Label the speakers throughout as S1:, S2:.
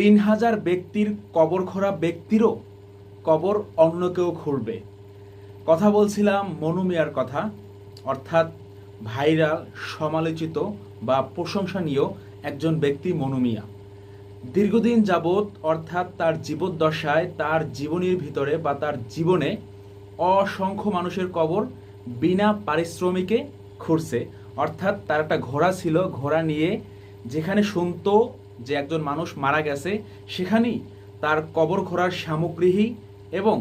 S1: তিন হাজার ব্যক্তির কবর খোঁড়া ব্যক্তিরও কবর অন্য কেউ খুঁড়বে। কথা বলছিলাম মনু মিয়ার কথা, অর্থাৎ ভাইরাল, সমালোচিত বা প্রশংসনীয় একজন ব্যক্তি মনু মিয়া। দীর্ঘদিন যাবৎ অর্থাৎ তার জীবদ্দশায়, তার জীবনীর ভিতরে বা তার জীবনে অসংখ্য মানুষের কবর বিনা পারিশ্রমিকে খুঁড়ছে। অর্থাৎ তার একটা ঘোড়া ছিল, ঘোড়া নিয়ে যেখানে শুনতো যে একজন মানুষ মারা গেছে, সেখানেই তার কবর ঘোড়ার সামগ্রী এবং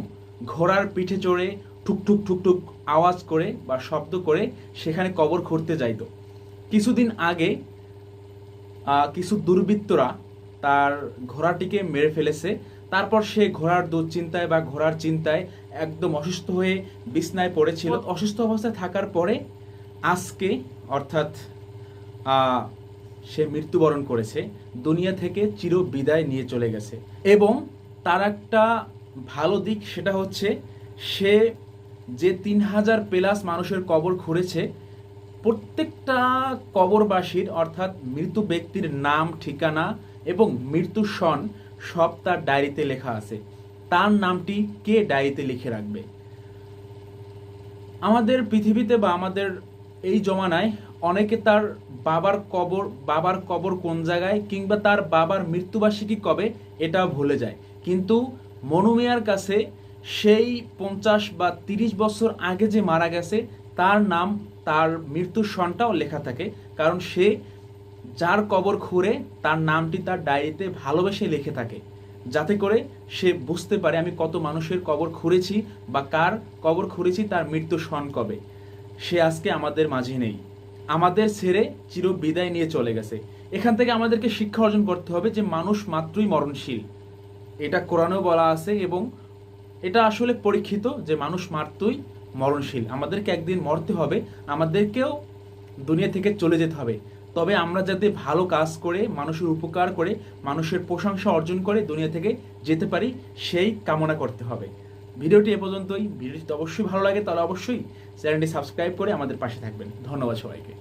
S1: ঘোড়ার পিঠে চড়ে ঠুকঠুক ঠুকঠুক আওয়াজ করে বা শব্দ করে সেখানে কবর খুঁড়তে যাইতো। কিছুদিন আগে কিছু দুর্বৃত্তরা তার ঘোড়াটিকে মেরে ফেলেছে। তারপর সে ঘোড়ার দুশ্চিন্তায় বা ঘোড়ার চিন্তায় একদম অসুস্থ হয়ে বিছনায় পড়েছিল। অসুস্থ অবস্থায় থাকার পরে আজকে অর্থাৎ সে মৃত্যুবরণ করেছে, দুনিয়া থেকে চির বিদায় নিয়ে চলে গেছে। এবং তার একটা ভালো দিক সেটা হচ্ছে, সে যে তিন হাজার প্লাস মানুষের কবর খুঁড়েছে, প্রত্যেকটা কবরবাসীর অর্থাৎ মৃত্যু ব্যক্তির নাম, ঠিকানা এবং মৃত্যু সন সব তার ডায়েরিতে লেখা আছে। তার নামটি কে ডায়েরিতে লিখে রাখবে? আমাদের পৃথিবীতে বা আমাদের এই জমানায় অনেকে তার বাবার কবর বাবার কবর কোন জায়গায় কিংবা তার বাবার মৃত্যুবার্ষিকী কবে, এটা ভুলে যায়। কিন্তু মনুমিয়ার কাছে সেই পঞ্চাশ বা তিরিশ বছর আগে যে মারা গেছে, তার নাম, তার মৃত্যুর সনটাও লেখা থাকে। কারণ সে যার কবর খুঁড়ে, তার নামটি তার ডায়েরিতে ভালোবেসে লিখে থাকে। যাতে করে সে বুঝতে পারে আমি কত মানুষের কবর খুঁড়েছি বা কার কবর খুঁড়েছি, তার মৃত্যু সন কবে। সে আজকে আমাদের মাঝে নেই। আমাদের ছেড়ে চির বিদায় নিয়ে চলে গেছে। এখান থেকে আমাদেরকে শিক্ষা অর্জন করতে হবে যে মানুষ মাত্রই মরণশীল। এটা কোরআনেও বলা আছে এবং এটা আসলে পরীক্ষিত যে মানুষ মাত্রই মরণশীল। আমাদেরকে একদিন মরতে হবে, আমাদেরকেও দুনিয়া থেকে চলে যেতে হবে। তবে আমরা যাতে ভালো কাজ করে, মানুষের উপকার করে, মানুষের প্রশংসা অর্জন করে দুনিয়া থেকে যেতে পারি, সেই কামনা করতে হবে। ভিডিওটি এ পর্যন্তই। ভিডিওটি অবশ্যই ভালো লাগে, তাহলে অবশ্যই চ্যানেলটি সাবস্ক্রাইব করে আমাদের পাশে থাকবেন। ধন্যবাদ সবাইকে।